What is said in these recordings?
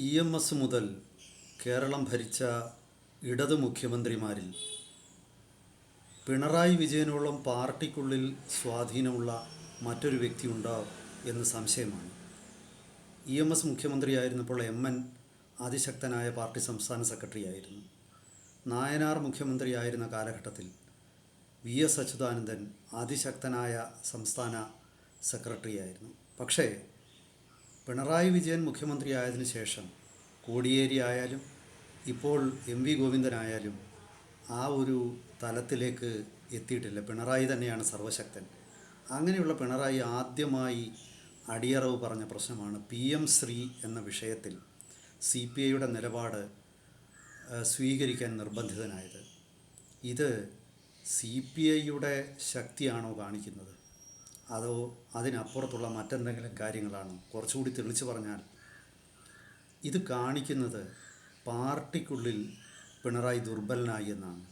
E M S മുതൽ കേരളം ഭരിച്ച ഇടത് മുഖ്യമന്ത്രിമാരിൽ പിണറായി വിജയനോളം പാർട്ടിക്കുള്ളിൽ സ്വാധീനമുള്ള മറ്റൊരു വ്യക്തിയുണ്ടോ എന്ന് സംശയമാണ്. ഇ എം എസ് മുഖ്യമന്ത്രിയായിരുന്നപ്പോൾ എം എൻ അതിശക്തനായ പാർട്ടി സംസ്ഥാന സെക്രട്ടറി ആയിരുന്നു നായനാർ മുഖ്യമന്ത്രിയായിരുന്ന കാലഘട്ടത്തിൽ വി എസ് അച്യുതാനന്ദൻ അതിശക്തനായ സംസ്ഥാന സെക്രട്ടറിയായിരുന്നു. പക്ഷേ പിണറായി വിജയൻ മുഖ്യമന്ത്രിയായതിനു ശേഷം കോടിയേരി ആയാലും ഇപ്പോൾ എം വി ഗോവിന്ദനായാലും ആ ഒരു തലത്തിലേക്ക് എത്തിയിട്ടില്ല. പിണറായി തന്നെയാണ് സർവശക്തൻ. അങ്ങനെയുള്ള പിണറായി ആദ്യമായി അടിയറവ് പറഞ്ഞ പ്രശ്നമാണ് പി എം ശ്രീ എന്ന വിഷയത്തിൽ സി പി ഐയുടെ നിലപാട് സ്വീകരിക്കാൻ നിർബന്ധിതനായത്. ഇത് സി പി ഐയുടെ ശക്തിയാണോ കാണിക്കുന്നത്? അതോ അതിനപ്പുറത്തുള്ള മറ്റെന്തെങ്കിലും കാര്യങ്ങളാണ്? കുറച്ചുകൂടി തെളിച്ചു പറഞ്ഞാൽ. ഇത് കാണിക്കുന്നത് പാർട്ടിക്കുള്ളിൽ പിണറായി ദുർബലനായി എന്നാണ്.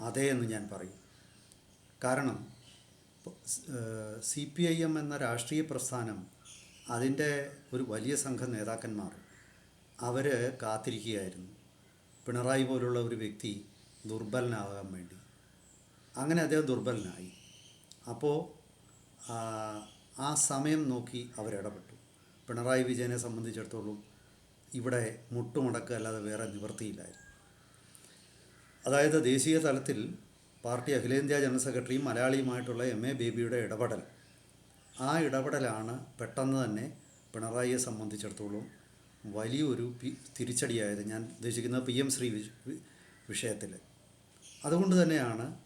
അതേ എന്ന് ഞാൻ പറയും. കാരണം സി പി ഐ എം എന്ന രാഷ്ട്രീയ പ്രസ്ഥാനം അതിന്റെ ഒരു വലിയ സംഘം നേതാക്കന്മാർ അവർ കാത്തിരിക്കുകയായിരുന്നു. പിണറായി പോലുള്ള ഒരു വ്യക്തി ദുർബലനാകാൻ വേണ്ടി. അങ്ങനെ അദ്ദേഹം ദുർബലനായി. അപ്പോൾ ആ, സമയം നോക്കി അവരിടപെട്ടു. പിണറായി വിജയനെ സംബന്ധിച്ചിടത്തോളം ഇവിടെ മുട്ടുമുടക്കുക അല്ലാതെ വേറെ നിവൃത്തിയില്ലായിരുന്നു. അതായത് ദേശീയ തലത്തിൽ പാർട്ടി അഖിലേന്ത്യാ ജനറൽ സെക്രട്ടറിയും മലയാളിയുമായിട്ടുള്ള എം എ ബേബിയുടെ ഇടപെടൽ. ആ ഇടപെടലാണ് പെട്ടെന്ന് തന്നെ പിണറായിയെ സംബന്ധിച്ചിടത്തോളം വലിയൊരു തിരിച്ചടിയായത് ഞാൻ ഉദ്ദേശിക്കുന്നത് പി എം ശ്രീ വിഷയത്തിൽ അതുകൊണ്ട് തന്നെയാണ്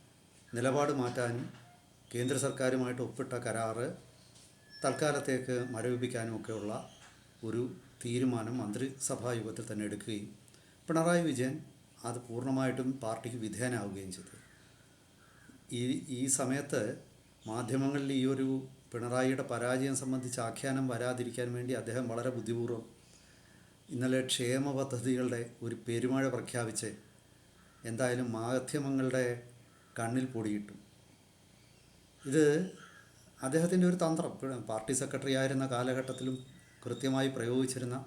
നിലപാട് മാറ്റാനും കേന്ദ്ര സർക്കാരുമായിട്ട് ഒപ്പിട്ട കരാറ് തൽക്കാലത്തേക്ക് മരവിപ്പിക്കാനുമൊക്കെയുള്ള ഒരു തീരുമാനം മന്ത്രിസഭാ യോഗത്തിൽ തന്നെ എടുക്കുകയും പിണറായി വിജയൻ അത് പൂർണമായിട്ടും പാർട്ടിക്ക് വിധേയനാവുകയും ചെയ്തു. ഈ ഈ സമയത്ത് മാധ്യമങ്ങളിൽ ഈ ഒരു പിണറായിയുടെ പരാജയം സംബന്ധിച്ച് ആഖ്യാനം വരാതിരിക്കാൻ വേണ്ടി അദ്ദേഹം വളരെ ബുദ്ധിപൂർവം ഇന്നലെ ക്ഷേമ പദ്ധതികളുടെ ഒരു പെരുമഴ പ്രഖ്യാപിച്ച് എന്തായാലും മാധ്യമങ്ങളുടെ കണ്ണിൽ പൊടിയിട്ടു. ഇത് അദ്ദേഹത്തിന്റെ ഒരു തന്ത്രം. പാർട്ടി സെക്രട്ടറി ആയിരുന്ന കാലഘട്ടത്തിലും കൃത്യമായി പ്രയോഗിച്ചിരുന്ന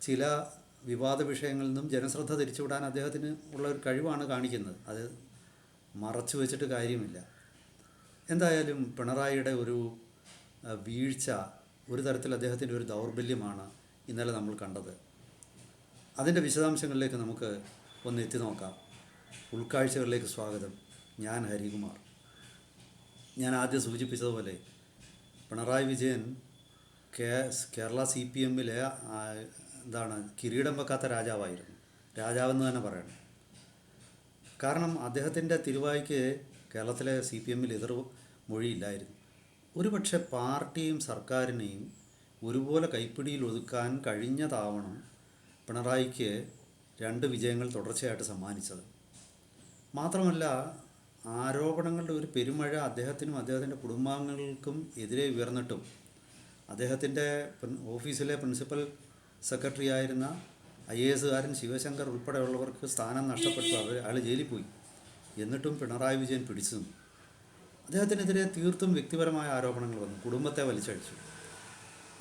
ചില വിവാദ വിഷയങ്ങളിൽ നിന്നും ജനശ്രദ്ധ തിരിച്ചുവിടാൻ അദ്ദേഹത്തിന് ഉള്ള ഒരു കഴിവാണ് കാണിക്കുന്നത്. അത് മറച്ചു വെച്ചിട്ട് കാര്യമില്ല. എന്തായാലും പിണറായിയുടെ ഒരു വീഴ്ച ഒരു തരത്തിൽ അദ്ദേഹത്തിന്റെ ഒരു ദൗർബല്യമാണ് ഇന്നലെ നമ്മൾ കണ്ടത്. അതിന്റെ വിശദാംശങ്ങളിലേക്ക് നമുക്ക് ഒന്ന് എത്തി നോക്കാം. ഉൾക്കാഴ്ചകളിലേക്ക് സ്വാഗതം. ഞാൻ ഹരികുമാർ. ഞാൻ ആദ്യം സൂചിപ്പിച്ചതുപോലെ പിണറായി വിജയൻ കേ കേരള സി പി എമ്മിലെ എന്താണ് കിരീടം വെക്കാത്ത രാജാവായിരുന്നു. രാജാവെന്ന് തന്നെ പറയണം. കാരണം അദ്ദേഹത്തിന്റെ തിരുവായ്ക്ക് കേരളത്തിലെ സി പി എമ്മിൽ എതിർ മൊഴിയില്ലായിരുന്നു. ഒരുപക്ഷെ പാർട്ടിയും സർക്കാരിനെയും ഒരുപോലെ കൈപ്പിടിയിൽ ഒതുക്കാൻ കഴിഞ്ഞ കഴിഞ്ഞതാവണം പിണറായിക്ക് രണ്ട് വിജയങ്ങൾ തുടർച്ചയായിട്ട് സമ്മാനിച്ചത്. മാത്രമല്ല ആരോപണങ്ങളുടെ ഒരു പെരുമഴ അദ്ദേഹത്തിനും അദ്ദേഹത്തിന്റെ കുടുംബാംഗങ്ങൾക്കും എതിരെ ഉയർന്നിട്ടും അദ്ദേഹത്തിന്റെ ഓഫീസിലെ പ്രിൻസിപ്പൽ സെക്രട്ടറി ആയിരുന്ന ഐ എ എസുകാരൻ ശിവശങ്കർ ഉൾപ്പെടെയുള്ളവർക്ക് സ്ഥാനം നഷ്ടപ്പെട്ടു. അവർ അയാൾ ജയിലിൽ പോയി. എന്നിട്ടും പിണറായി വിജയൻ പിടിച്ചു നിന്നു അദ്ദേഹത്തിനെതിരെ തീർത്തും വ്യക്തിപരമായ ആരോപണങ്ങൾ വന്നു. കുടുംബത്തെ വലിച്ചഴിച്ചു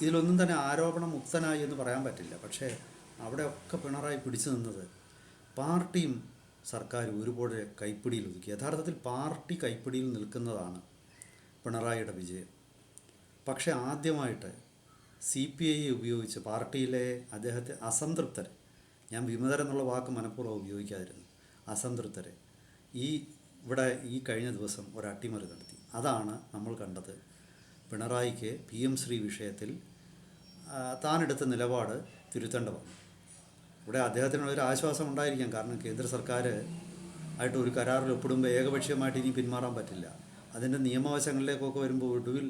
ഇതിലൊന്നും തന്നെ ആരോപണം മുക്തനായി എന്ന് പറയാൻ പറ്റില്ല. പക്ഷേ അവിടെയൊക്കെ പിണറായി പിടിച്ചു നിന്നത് പാർട്ടിയും സർക്കാരും ഒരുപോലെ കൈപ്പിടിയിൽ ഒതുക്കി. യഥാർത്ഥത്തിൽ പാർട്ടി കൈപ്പിടിയിൽ നിൽക്കുന്നതാണ് പിണറായിയുടെ വിജയം. പക്ഷേ ആദ്യമായിട്ട് സി പി ഐ ഉപയോഗിച്ച് പാർട്ടിയിലെ അദ്ദേഹത്തെ അസംതൃപ്തർ ഞാൻ വിമതരെന്നുള്ള വാക്ക് മനഃപൂർവം ഉപയോഗിക്കാതിരുന്നു. അസംതൃപ്തർ ഈ ഇവിടെ ഈ കഴിഞ്ഞ ദിവസം ഒരു അട്ടിമറി നടത്തി. അതാണ് നമ്മൾ കണ്ടത്. പിണറായിക്ക് പി എം ശ്രീ വിഷയത്തിൽ താനെടുത്ത നിലപാട് തിരുത്തേണ്ട വന്നു. ഇവിടെ അദ്ദേഹത്തിന് ഒരു ആശ്വാസം ഉണ്ടായിരിക്കാം. കാരണം കേന്ദ്ര സർക്കാർ ആയിട്ട് ഒരു കരാറിൽ ഒപ്പിടുമ്പോൾ ഏകപക്ഷീയമായിട്ട് ഇനി പിന്മാറാൻ പറ്റില്ല. അതിന്റെ നിയമവശങ്ങളിലേക്കൊക്കെ വരുമ്പോൾ ഒടുവിൽ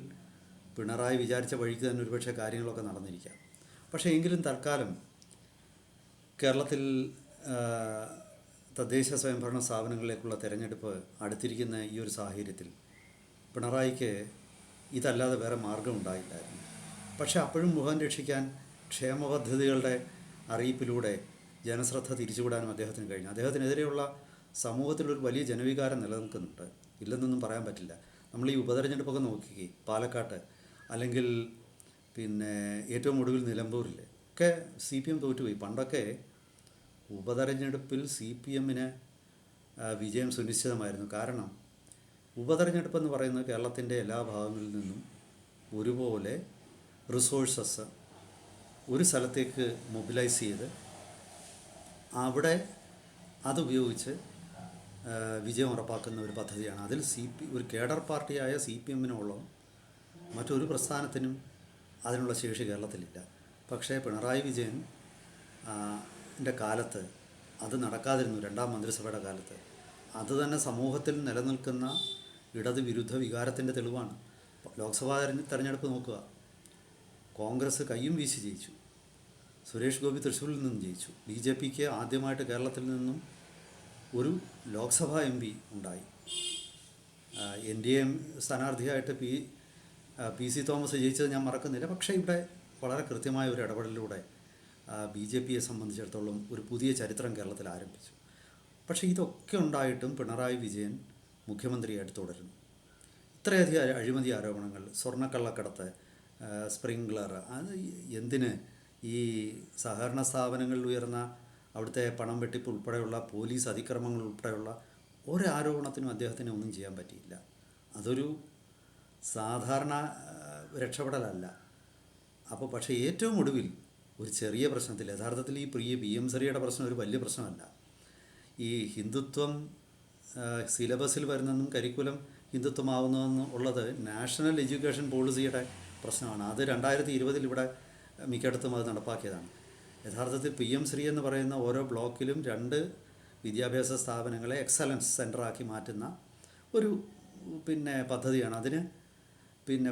പിണറായി വിചാരിച്ച വഴിക്ക് തന്നെ ഒരുപക്ഷെ കാര്യങ്ങളൊക്കെ നടന്നിരിക്കാം. പക്ഷേ എങ്കിലും തൽക്കാലം കേരളത്തിൽ തദ്ദേശ സ്വയംഭരണ സ്ഥാപനങ്ങളിലേക്കുള്ള തിരഞ്ഞെടുപ്പ് അടുത്തിരിക്കുന്ന ഈ ഒരു സാഹചര്യത്തിൽ പിണറായിക്ക് ഇതല്ലാതെ വേറെ മാർഗം ഉണ്ടായില്ലായിരുന്നു. പക്ഷേ അപ്പോഴും മുഖം രക്ഷിക്കാൻ ക്ഷേമ പദ്ധതികളുടെ അറിയിപ്പിലൂടെ ജനശ്രദ്ധ തിരിച്ചുവിടാനും അദ്ദേഹത്തിന് കഴിഞ്ഞു. അദ്ദേഹത്തിനെതിരെയുള്ള സമൂഹത്തിലൊരു വലിയ ജനവികാരം നിലനിൽക്കുന്നുണ്ട്. ഇല്ലെന്നൊന്നും പറയാൻ പറ്റില്ല. നമ്മൾ ഈ ഉപതെരഞ്ഞെടുപ്പൊക്കെ നോക്കിക്കേ പാലക്കാട്ട് അല്ലെങ്കിൽ പിന്നെ ഏറ്റവും ഒടുവിൽ നിലമ്പൂരിൽ ഒക്കെ സി പി എം തോറ്റുപോയി. പണ്ടൊക്കെ ഉപതെരഞ്ഞെടുപ്പിൽ സി പി എമ്മിന് വിജയം സുനിശ്ചിതമായിരുന്നു. കാരണം ഉപതെരഞ്ഞെടുപ്പ് എന്ന് പറയുന്നത് കേരളത്തിന്റെ എല്ലാ ഭാഗങ്ങളിൽ നിന്നും ഒരുപോലെ റിസോഴ്സസ് ഒരു സ്ഥലത്തേക്ക് മൊബിലൈസ് ചെയ്ത് അവിടെ അതുപയോഗിച്ച് വിജയം ഉറപ്പാക്കുന്ന ഒരു പദ്ധതിയാണ്. അതിൽ സി പി ഒരു കേഡർ പാർട്ടിയായ സി പി എമ്മിനോളം മറ്റൊരു പ്രസ്ഥാനത്തിനും അതിനുള്ള ശേഷി കേരളത്തിലില്ല. പക്ഷേ പിണറായി വിജയൻ എന്റെ ന്റെ കാലത്ത് അത് നടക്കാതിരുന്നു രണ്ടാം മന്ത്രിസഭയുടെ കാലത്ത്. അത് തന്നെ സമൂഹത്തിൽ നിലനിൽക്കുന്ന ഇടത് വികാരത്തിന്റെ തെളിവാണ്. ലോക്സഭാ തെരഞ്ഞെ- തെരഞ്ഞെടുപ്പ് നോക്കുക. കോൺഗ്രസ് കയ്യും വീശി ജയിച്ചു. സുരേഷ് ഗോപി തൃശ്ശൂരിൽ നിന്നും ജയിച്ചു. ബി ജെ പിക്ക് ആദ്യമായിട്ട് കേരളത്തിൽ നിന്നും ഒരു ലോക്സഭാ എം പി ഉണ്ടായി. എൻ ഡി എ സ്ഥാനാർത്ഥിയായിട്ട് പി പി സി തോമസ് ജയിച്ചത് ഞാൻ മറക്കുന്നില്ല. പക്ഷേ ഇവിടെ വളരെ കൃത്യമായ ഒരു ഇടപെടലിലൂടെ ബി ജെ പിയെ സംബന്ധിച്ചിടത്തോളം ഒരു പുതിയ ചരിത്രം കേരളത്തിൽ ആരംഭിച്ചു. പക്ഷേ ഇതൊക്കെ ഉണ്ടായിട്ടും പിണറായി വിജയൻ മുഖ്യമന്ത്രിയായിട്ട് തുടരുന്നു. ഇത്രയധികം അഴിമതി ആരോപണങ്ങൾ സ്വർണക്കള്ളക്കടത്ത് ആ, സ്പ്രിംഗ്ലർ. അത് എന്തിന്? ഈ സഹകരണ സ്ഥാപനങ്ങളിൽ ഉയർന്ന അവിടുത്തെ പണം വെട്ടിപ്പ് ഉൾപ്പെടെയുള്ള പോലീസ് അതിക്രമങ്ങൾ ഉൾപ്പെടെയുള്ള ഒരാരോപണത്തിനും അദ്ദേഹത്തിന് ഒന്നും ചെയ്യാൻ പറ്റിയില്ല. അതൊരു സാധാരണ രക്ഷപ്പെടലല്ല. അപ്പോൾ പക്ഷേ ഏറ്റവും ഒടുവിൽ ഒരു ചെറിയ പ്രശ്നത്തിൽ യഥാർത്ഥത്തിൽ ഈ പ്രിയ പി എം സെറിയുടെ പ്രശ്നം ഒരു വലിയ പ്രശ്നമല്ല. ഈ ഹിന്ദുത്വം സിലബസിൽ വരുന്നതെന്നും കരിക്കുലം ഹിന്ദുത്വമാവുന്നതെന്നും ഉള്ളത് നാഷണൽ എഡ്യൂക്കേഷൻ പോളിസിയുടെ പ്രശ്നമാണ്. അത് രണ്ടായിരത്തി ഇരുപതിൽ ഇവിടെ മിക്കയിടത്തും അത് നടപ്പാക്കിയതാണ്. യഥാർത്ഥത്തിൽ പി എം ശ്രീ എന്ന് പറയുന്ന ഓരോ ബ്ലോക്കിലും രണ്ട് വിദ്യാഭ്യാസ സ്ഥാപനങ്ങളെ എക്സലൻസ് സെന്ററാക്കി മാറ്റുന്ന ഒരു പിന്നെ പദ്ധതിയാണ്. അതിന് പിന്നെ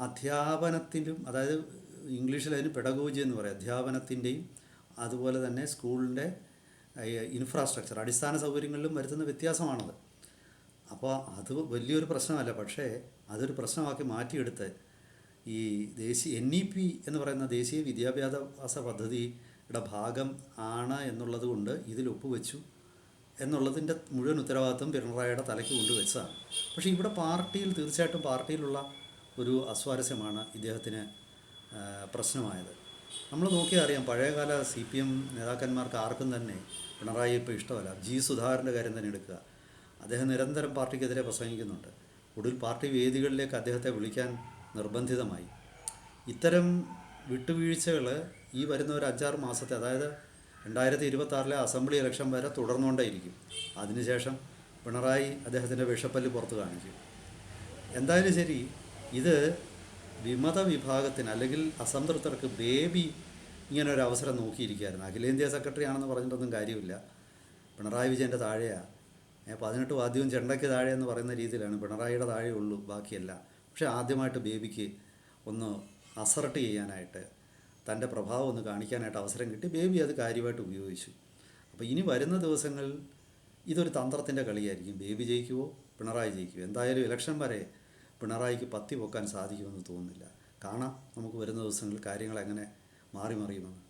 അധ്യാപനത്തിലും അതായത് ഇംഗ്ലീഷിൽ അതിന് പെഡഗോജി എന്ന് പറയും. അധ്യാപനത്തിന്റെയും അതുപോലെ തന്നെ സ്കൂളിന്റെ ഇൻഫ്രാസ്ട്രക്ചർ അടിസ്ഥാന സൗകര്യങ്ങളിലും വരുത്തുന്ന വ്യത്യാസമാണത്. അപ്പോൾ അത് വലിയൊരു പ്രശ്നമല്ല. പക്ഷേ അതൊരു പ്രശ്നമാക്കി മാറ്റിയെടുത്ത് ഈ ദേശീയ എൻ ഇ പി എന്ന് പറയുന്ന ദേശീയ വിദ്യാഭ്യാസ പദ്ധതിയുടെ ഭാഗം ആണ് എന്നുള്ളത് കൊണ്ട് ഇതിൽ ഒപ്പുവെച്ചു എന്നുള്ളതിന്റെ മുഴുവൻ ഉത്തരവാദിത്വം പിണറായിയുടെ തലയ്ക്ക് കൊണ്ടുവച്ചതാണ് പക്ഷേ ഇവിടെ പാർട്ടിയിൽ തീർച്ചയായിട്ടും പാർട്ടിയിലുള്ള ഒരു അസ്വാരസ്യമാണ് ഇദ്ദേഹത്തിന് പ്രശ്നമായത്. നമ്മൾ നോക്കിയാൽ അറിയാം പഴയകാല സി പി എം നേതാക്കന്മാർക്ക് ആർക്കും തന്നെ പിണറായി ഇപ്പോൾ ഇഷ്ടമല്ല. ജി സുധാകരന്റെ കാര്യം തന്നെ എടുക്കുക. അദ്ദേഹം നിരന്തരം പാർട്ടിക്കെതിരെ പ്രസംഗിക്കുന്നുണ്ട്. ഒടുവിൽ പാർട്ടി വേദികളിലേക്ക് അദ്ദേഹത്തെ വിളിക്കാൻ നിർബന്ധിതമായി. ഇത്തരം വിട്ടുവീഴ്ചകൾ ഈ വരുന്ന ഒരു അഞ്ചാറ് മാസത്തെ അതായത് രണ്ടായിരത്തി ഇരുപത്തി അസംബ്ലി ഇലക്ഷൻ വരെ തുടർന്നുകൊണ്ടേയിരിക്കും. അതിനുശേഷം പിണറായി അദ്ദേഹത്തിന്റെ വിഷപ്പല്ല് പുറത്ത് കാണിക്കും. എന്തായാലും ശരി ഇത് വിമത വിഭാഗത്തിന് അല്ലെങ്കിൽ അസംതൃപ്തർക്ക് ബേബി ഇങ്ങനെ ഒരു അവസരം നോക്കിയിരിക്കുകയായിരുന്നു. അഖിലേന്ത്യാ സെക്രട്ടറി ആണെന്ന് പറഞ്ഞിട്ടൊന്നും കാര്യമില്ല. പിണറായി വിജയന്റെ താഴെയാണ് പതിനെട്ട് വാദ്യവും ചെണ്ടയ്ക്ക് താഴെ എന്ന് പറയുന്ന രീതിയിലാണ് പിണറായിയുടെ താഴെയുള്ളൂ ബാക്കിയല്ല. പക്ഷേ ആദ്യമായിട്ട് ബേബിക്ക് ഒന്ന് അസർട്ട് ചെയ്യാനായിട്ട് തന്റെ പ്രഭാവം ഒന്ന് കാണിക്കാനായിട്ട് അവസരം കിട്ടി. ബേബി അത് കാര്യമായിട്ട് ഉപയോഗിച്ചു. അപ്പോൾ ഇനി വരുന്ന ദിവസങ്ങൾ ഇതൊരു തന്ത്രത്തിന്റെ കളിയായിരിക്കും. ബേബി ജയിക്കുമോ പിണറായി ജയിക്കുമോ എന്തായാലും ഇലക്ഷൻ വരെ പിണറായിക്ക് പത്തി പൊക്കാൻ സാധിക്കുമെന്ന് തോന്നുന്നില്ല. കാണാം നമുക്ക് വരുന്ന ദിവസങ്ങളിൽ കാര്യങ്ങൾ എങ്ങനെ മാറി മറിയുമെന്ന്.